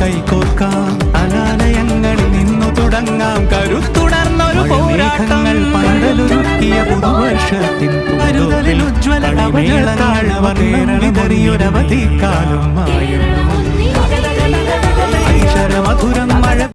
കൈകോർക്കാം. അനാലയങ്ങളിൽ നിന്നു തുടങ്ങാം. കരുത്തുടർന്നൊരു പോരാട്ടങ്ങൾ പണ്ടലുരുക്കിയ പുതുവർഷത്തിൻ മധുരം മഴ